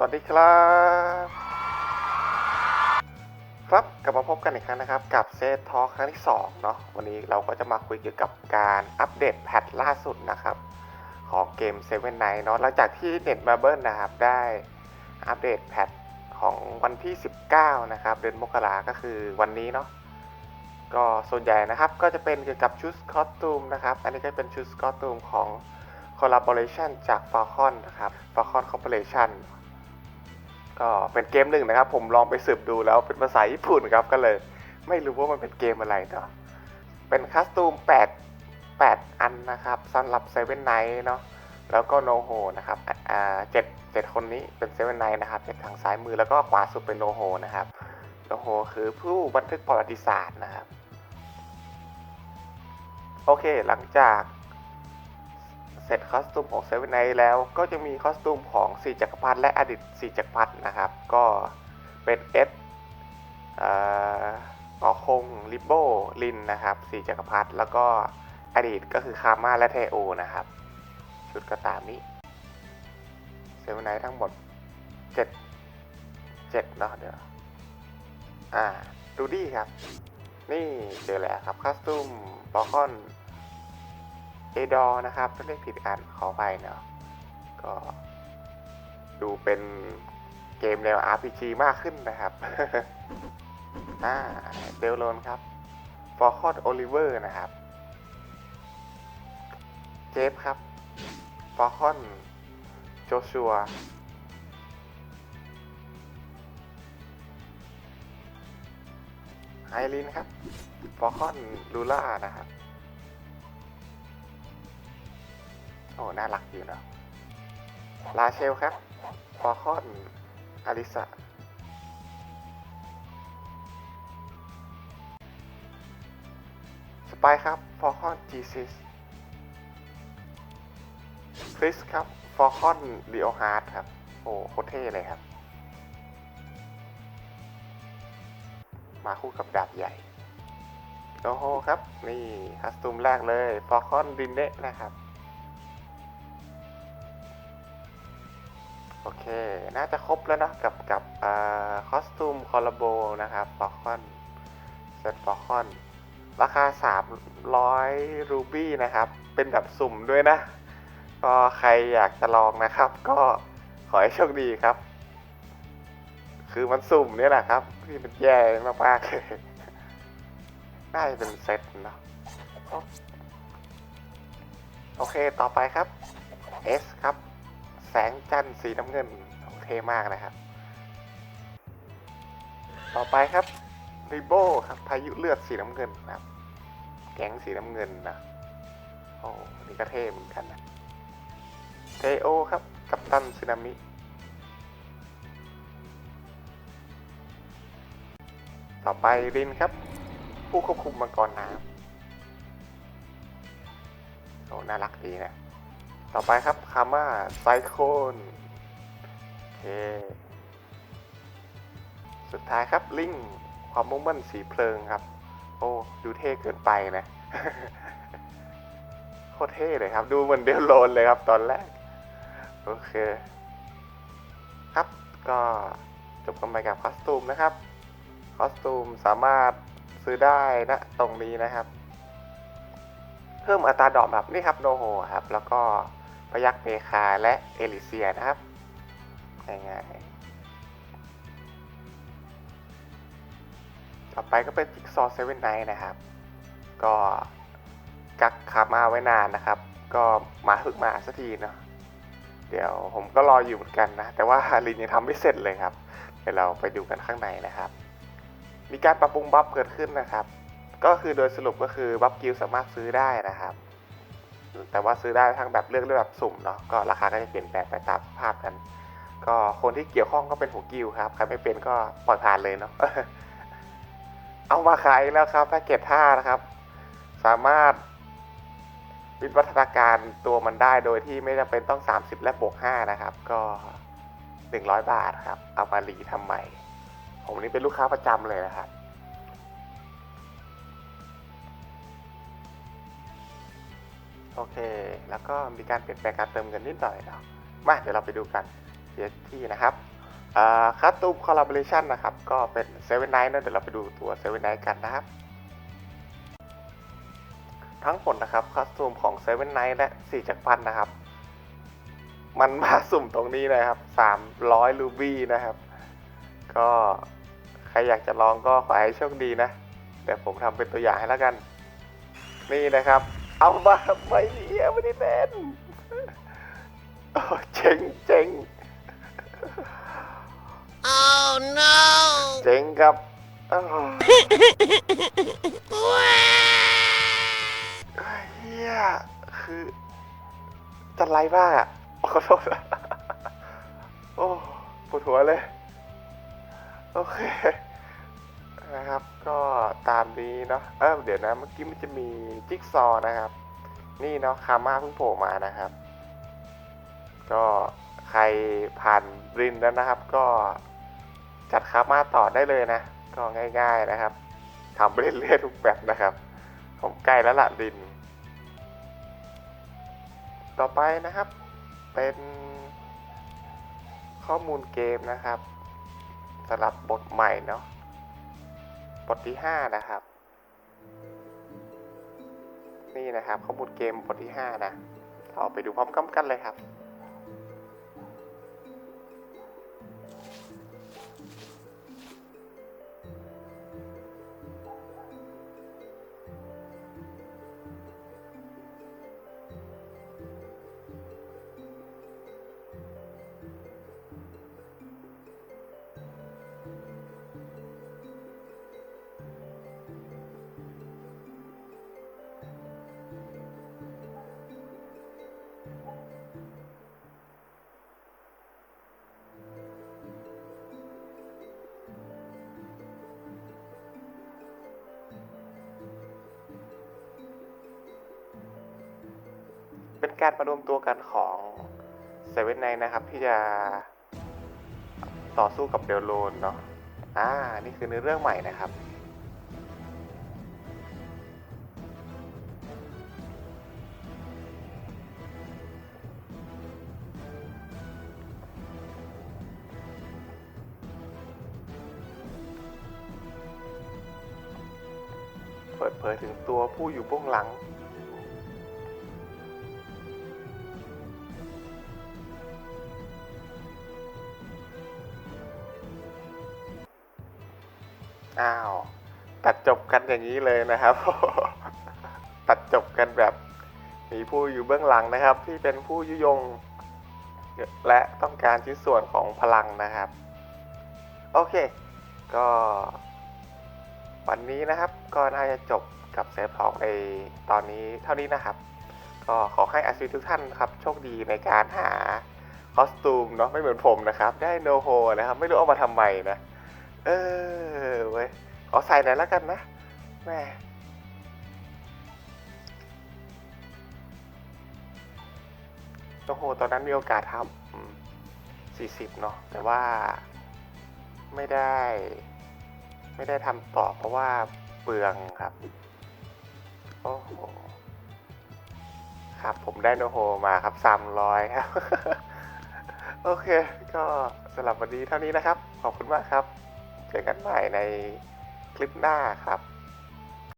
สวัสดีครับ ครับกลับมาพบกันอีกครั้งนะครับ กับเซตทอครั้งที่2เนาะวันนี้เราก็จะมาคุยเกี่ยวกับการอัปเดตแพทล่าสุดนะครับ ของเกม7 Night เนาะหลังจากที่เน็ตมาเบิลนะครับ ได้อัปเดตแพทของวันที่ 19 นะครับ เดือนมกราก็คือวันนี้เนาะก็ส่วนใหญ่นะครับก็จะเป็นเกี่ยวกับชุดคอสตูมนะครับ อันนี้ก็เป็นชุดคอสตูมของ collaboration จาก Falcon นะครับ Falcon Corporation ก็เป็นเกมหนึ่งนะครับ ผมลองไปสืบดูแล้วเป็นภาษาญี่ปุ่นครับก็เลย ไม่รู้ว่ามันเป็นเกมอะไรเนาะเป็นคัสตูม 8 8 อันนะครับสำหรับเซเว่นไนท์เนาะแล้วก็โนโฮนะครับอ่าเจ็ดเจ็ดคนนี้เป็นเซเว่นไนท์นะครับเจากทางซ้ายมือแล้วก็ขวาสุดเป็นโนโฮนะครับโนโฮคือผู้บันทึกประวัติศาสตร์นะครับ โอเคหลังจาก เสร็จคอสตูมของเซเว่นไนแล้วก็จะมีคอสตูมของสี่จักรพรรดิและอดีตสี่จักรพรรดินะครับ ก็เป็นเอสกอคงลิโบลินนะครับสี่จักรพรรดิแล้วก็อดีตก็คือคาม่าและเทโอนะครับ ชุดก็ตามนี้เซเว่นไนทั้งหมดเจ็ดเจ็ดเนาะเดี๋ยวอ่าดูดี้ครับ นี่เจอแล้วครับคอสตูมบอคอน เอดอนะครับถ้าเรียกผิดอันขอไปเนาะก็ดูเป็นเกมแนว RPG มากขึ้นนะครับ อ่าเดลโลนครับฟอร์คอนโอลิเวอร์นะครับ เจฟครับฟอร์คอนโจชัวไอรินครับฟอร์คอนลูล่านะครับ โอ้ น่ารักอยู่เนะลาเชลครับฟอร์คอนอลิสาสไปครับฟอร์คอนจีซิสคริสครับฟอร์คอนลีโอฮาร์ดครับ โอ้โคตรเท่เลยครับ มาคู่กับดาบใหญ่โอ้โหครับ นี่คัสตูมแรกเลยฟอร์คอนดินเนะนะครับ อเค น่าจะครบแล้วนะกับกับคอสตูมคอลลาโบนะครับฟอคอนเซตฟอคอนราคา 300 รูบี้นะครับ เป็นแบบสุ่มด้วยนะ ก็ใครอยากจะลองนะครับ ก็ขอให้โชคดีครับ คือมันสุ่มเนี่ยแหละครับ ที่มันแย่มากๆเลยน่าจะเป็นเซตเนาะโอเคต่อไปครับ S ครับ แสงจันทร์สีน้ำเงินเทมากนะครับ ต่อไปครับริโบครับพายุเลือดสีน้ำเงินนะครับ แก๊งสีน้ำเงินนะโอ้นี่ก็เท่เหมือนกันนะเทโอครับ กัปตันสึนามิต่อไปรินครับ ผู้ควบคุมมังกรน้ำโอ้น่ารักดีนะ ต่อไปครับคาม่าไซโคนโอเค สุดท้ายครับลิงความมุ่งมั่นสีเพลิงครับ โอ้ดูเท่เกินไปนะโคตรเท่เลยครับ ดูเหมือนเดลโลนเลยครับตอนแรก โอเค ครับก็จบกันไปกับคอสตูมนะครับ คอสตูมสามารถซื้อได้นะตรงนี้นะครับ เพิ่มอัตราดอกแบบนี่ครับโนโฮครับ แล้วก็ พยักเมคาและเอลิเซียนะครับง่ายๆต่อไปก็เป็นจิ๊กซอว์เซเว่นไนนะครับ ก็กักขามาไว้นานนะครับ ก็มาถึกมาสักทีเนาะเดี๋ยวผมก็รออยู่เหมือนกันนะ แต่ว่าลินยังทำไม่เสร็จเลยครับ เดี๋ยวเราไปดูกันข้างในนะครับ มีการปรับปรุงบัฟเกิดขึ้นนะครับ ก็คือโดยสรุปก็คือบัฟกิลสามารถซื้อได้นะครับ แต่ว่าซื้อได้ทั้งแบบเลือกเลือกแบบสุ่มเนาะก็ราคาก็จะเปลี่ยนแปลงไปตามภาพกันก็คนที่เกี่ยวข้องก็เป็นหัวกิลครับใครไม่เป็นก็ปล่อยผ่านเลยเนาะเอามาขายแล้วครับแพ็กเกจ5นะครับ สามารถวิวัฒนาการตัวมันได้โดยที่ไม่จำเป็นต้อง 30 และบวก5นะครับ ก็ 100 บาทครับ เอามารีทำใหม่ ผมนี่เป็นลูกค้าประจำเลยนะครับ โอเค แล้วก็มีการเปลี่ยนแปลงการเติมเงินนิดหน่อยนะมาเดี๋ยวเราไปดูกัน TST นะครับคัสตูมคอลลาบอร์ชันนะครับ ก็เป็นเซเว่นไนท์นะเดี๋ยวเราไปดูตัวเซเว่นไนท์กันนะครับ ทั้งหมดนะครับคัสตูมของเซเว่นไนท์และสี่จักรพันนะครับ มันมาสุ่มตรงนี้นะครับสามร้อยรูบี้นะครับ ก็ใครอยากจะลองก็ขอให้โชคดีนะ เดี๋ยวผมทำเป็นตัวอย่างให้แล้วกัน นี่นะครับ เอามาไม่เหี้ยไม่ได้เล่นโอ้เจ๋งเจ๋ง Oh no! เจ๋งครับอ้าวเฮียคือจันไรบ้างอะขอโทษนะโอ้ปวดหัวเลย โอเค นะครับ ก็ตามนี้เนาะเออเดี๋ยวนะเมื่อกี้มันจะมีจิ๊กซอนะครับ นี่เนาะคาม่าเพิ่งโผล่มานะครับ ก็ใครผ่านรินแล้วนะครับ ก็จัดคาม่าต่อได้เลยนะ ก็ง่าย ๆนะครับทำไปเรื่อยๆทุกแบบนะครับ ผมใกล้แล้วละริน ต่อไปนะครับเป็นข้อมูลเกมนะครับสำหรับบทใหม่เนาะ บทที่ 5 นะครับ นี่นะครับข้อมูลเกมบทที่ 5 นะ เราไปดูพร้อมกันเลยครับ เป็นการมารวมตัวกันของเซเว่นไนนะครับ ที่จะต่อสู้กับเดลโลนเนาะอ่า นี่คือเนื้อเรื่องใหม่นะครับเปิดเผยถึงตัวผู้อยู่เบื้องหลัง อ้าว ตัดจบกันอย่างนี้เลยนะครับ ตัดจบกันแบบมีผู้อยู่เบื้องหลังนะครับ ที่เป็นผู้ยุยง และต้องการชิ้นส่วนของพลังนะครับ โอเค ก็ วันนี้นะครับก็น่าจะจบกับเซฟทอกในตอนนี้เท่านี้นะครับ ก็ขอให้อาชีพทุกท่านครับ โชคดีในการหาคอสตูมเนาะไม่เหมือนผมนะครับ ได้โนโฮนะครับ ไม่รู้เอามาทำไมนะ เออเว้ยขอใส่หน่อยแล้วกันนะแม่โอ้โห ตอนนั้นมีโอกาสทำสี่สิบเนาะ แต่ว่าไม่ได้ ไม่ได้ทำต่อเพราะว่าเปลืองครับ โอ้โห ครับผมได้โนโฮมาครับสามร้อยครับ โอเค ก็สำหรับวันนี้เท่านี้นะครับ ขอบคุณมากครับ เจอกันใหม่ในคลิปหน้าครับ